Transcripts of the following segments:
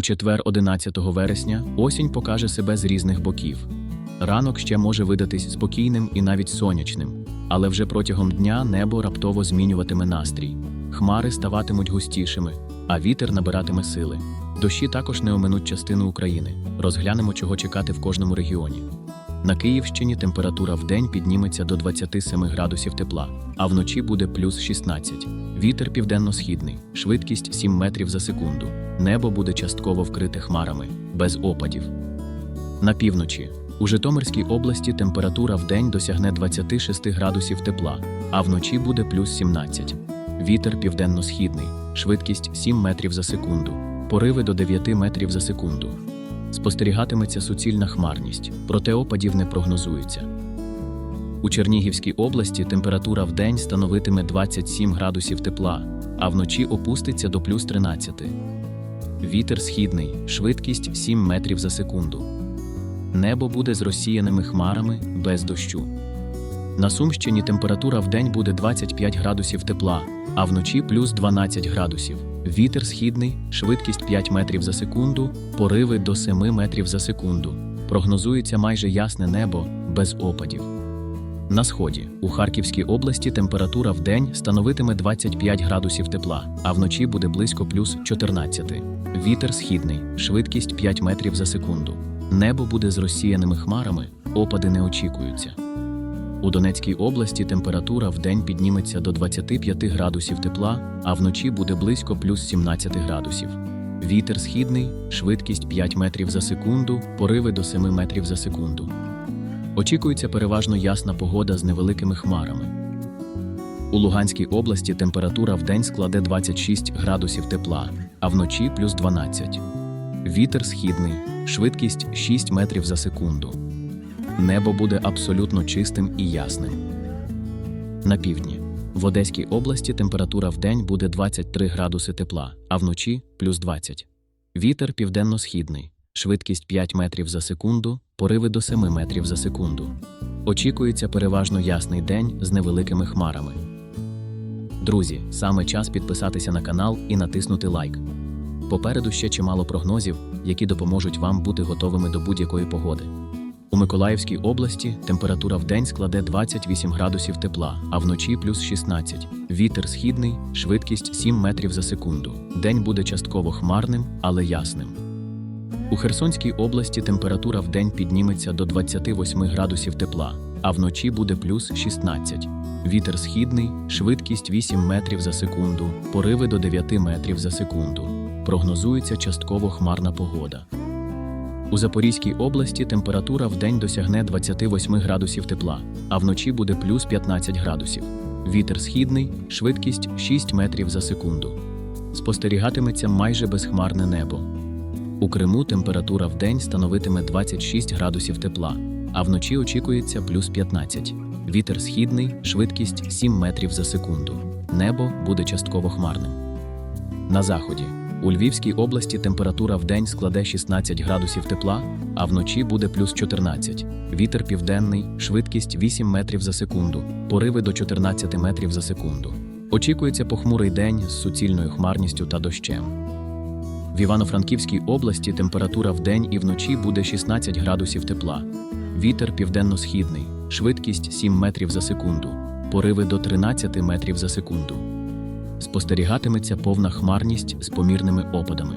У четвер, 11 вересня, осінь покаже себе з різних боків. Ранок ще може видатись спокійним і навіть сонячним, але вже протягом дня небо раптово змінюватиме настрій. Хмари ставатимуть густішими, а вітер набиратиме сили. Дощі також не оминуть частину України. Розглянемо, чого чекати в кожному регіоні. На Київщині температура в день підніметься до 27 градусів тепла, а вночі буде плюс 16. Вітер південно-східний, швидкість 7 метрів за секунду. Небо буде частково вкрите хмарами, без опадів. На півночі. У Житомирській області температура в день досягне 26 градусів тепла, а вночі буде плюс 17. Вітер південно-східний, швидкість 7 метрів за секунду, пориви до 9 метрів за секунду. Спостерігатиметься суцільна хмарність, проте опадів не прогнозується. У Чернігівській області температура в день становитиме 27 градусів тепла, а вночі опуститься до плюс 13. Вітер східний, швидкість 7 метрів за секунду. Небо буде з розсіяними хмарами без дощу. На Сумщині температура в день буде 25 градусів тепла, а вночі плюс 12 градусів. Вітер східний, швидкість 5 метрів за секунду, пориви до 7 метрів за секунду. Прогнозується майже ясне небо без опадів. На сході у Харківській області температура в день становитиме 25 градусів тепла, а вночі буде близько плюс 14. Вітер східний, швидкість 5 метрів за секунду. Небо буде з розсіяними хмарами, опади не очікуються. У Донецькій області температура в день підніметься до 25 градусів тепла, а вночі буде близько плюс 17 градусів. Вітер східний, швидкість 5 метрів за секунду, пориви до 7 метрів за секунду. Очікується переважно ясна погода з невеликими хмарами. У Луганській області температура в день складе 26 градусів тепла, а вночі плюс 12. Вітер східний, швидкість 6 метрів за секунду. Небо буде абсолютно чистим і ясним. На півдні. В Одеській області температура в день буде 23 градуси тепла, а вночі плюс 20. Вітер південно-східний, швидкість 5 метрів за секунду, пориви до 7 метрів за секунду. Очікується переважно ясний день з невеликими хмарами. Друзі, саме час підписатися на канал і натиснути лайк. Попереду ще чимало прогнозів, які допоможуть вам бути готовими до будь-якої погоди. У Миколаївській області температура в день складе 28 градусів тепла, а вночі плюс 16. Вітер східний, швидкість 7 метрів за секунду. День буде частково хмарним, але ясним. У Херсонській області температура в день підніметься до 28 градусів тепла, а вночі буде плюс 16. Вітер східний, швидкість 8 метрів за секунду, пориви до 9 метрів за секунду. Прогнозується частково хмарна погода. У Запорізькій області температура в день досягне 28 градусів тепла, а вночі буде плюс 15 градусів. Вітер східний, швидкість 6 метрів за секунду. Спостерігатиметься майже безхмарне небо. У Криму температура в день становитиме 26 градусів тепла, а вночі очікується плюс 15. Вітер східний, швидкість 7 метрів за секунду. Небо буде частково хмарним. На заході. У Львівській області температура в день складе 16 градусів тепла, а вночі буде плюс 14. Вітер південний, швидкість 8 метрів за секунду, пориви до 14 метрів за секунду. Очікується похмурий день з суцільною хмарністю та дощем. В Івано-Франківській області температура в день і вночі буде 16 градусів тепла. Вітер південно-східний, швидкість 7 метрів за секунду, пориви до 13 метрів за секунду. Спостерігатиметься повна хмарність з помірними опадами.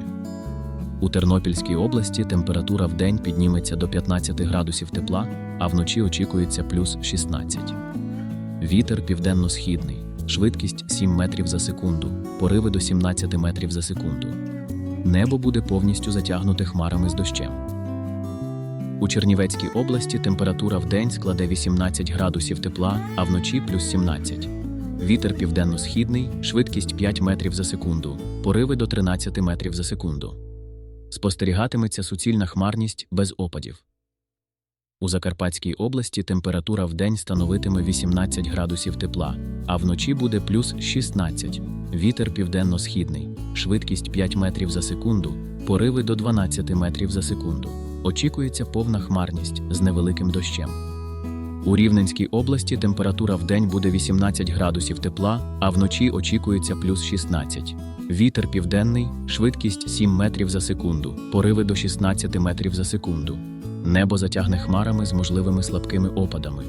У Тернопільській області температура в день підніметься до 15 градусів тепла, а вночі очікується плюс 16. Вітер південно-східний, швидкість 7 метрів за секунду, пориви до 17 метрів за секунду. Небо буде повністю затягнуте хмарами з дощем. У Чернівецькій області температура в день складе 18 градусів тепла, а вночі плюс 17. Вітер південно-східний, швидкість 5 метрів за секунду, пориви до 13 метрів за секунду. Спостерігатиметься суцільна хмарність без опадів. У Закарпатській області температура в день становитиме 18 градусів тепла, а вночі буде плюс 16. Вітер південно-східний, швидкість 5 метрів за секунду, пориви до 12 метрів за секунду. Очікується повна хмарність з невеликим дощем. У Рівненській області температура в день буде 18 градусів тепла, а вночі очікується плюс 16. Вітер південний, швидкість 7 метрів за секунду, пориви до 16 метрів за секунду. Небо затягне хмарами з можливими слабкими опадами.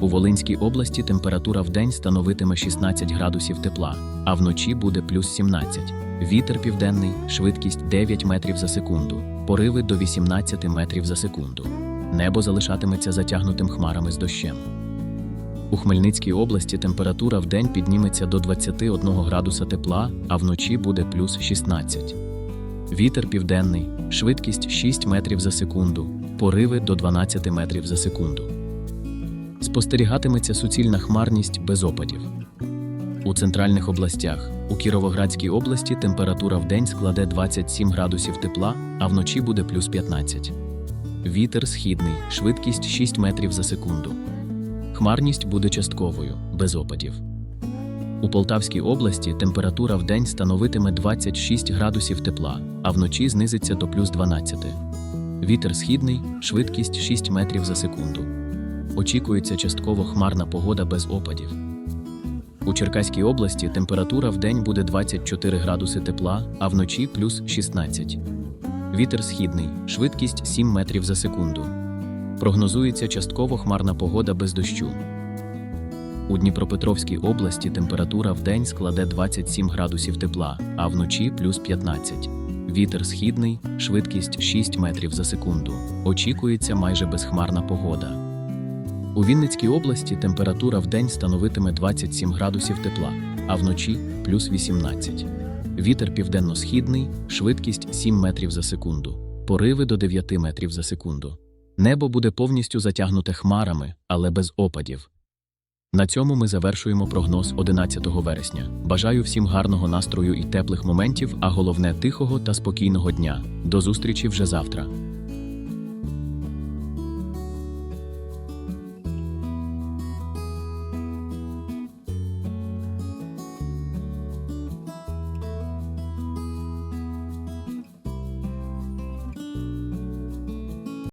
У Волинській області температура в день становитиме 16 градусів тепла, а вночі буде плюс 17. Вітер південний, швидкість 9 метрів за секунду, пориви до 18 метрів за секунду. Небо залишатиметься затягнутим хмарами з дощем. У Хмельницькій області температура в день підніметься до 21 градуса тепла, а вночі буде плюс 16. Вітер південний, швидкість 6 метрів за секунду, пориви до 12 метрів за секунду. Спостерігатиметься суцільна хмарність без опадів. У центральних областях у Кіровоградській області температура в день складе 27 градусів тепла, а вночі буде плюс 15. Вітер східний, швидкість 6 метрів за секунду. Хмарність буде частковою, без опадів. У Полтавській області температура в день становитиме 26 градусів тепла, а вночі знизиться до плюс 12. Вітер східний, швидкість 6 метрів за секунду. Очікується частково хмарна погода без опадів. У Черкаській області температура в день буде 24 градуси тепла, а вночі плюс 16. Вітер східний, швидкість 7 метрів за секунду. Прогнозується частково хмарна погода без дощу. У Дніпропетровській області температура в день складе 27 градусів тепла, а вночі плюс 15. Вітер східний, швидкість 6 метрів за секунду. Очікується майже безхмарна погода. У Вінницькій області температура в день становитиме 27 градусів тепла, а вночі плюс 18. Вітер південно-східний, швидкість 7 метрів за секунду, пориви до 9 метрів за секунду. Небо буде повністю затягнуте хмарами, але без опадів. На цьому ми завершуємо прогноз 11 вересня. Бажаю всім гарного настрою і теплих моментів, а головне тихого та спокійного дня. До зустрічі вже завтра.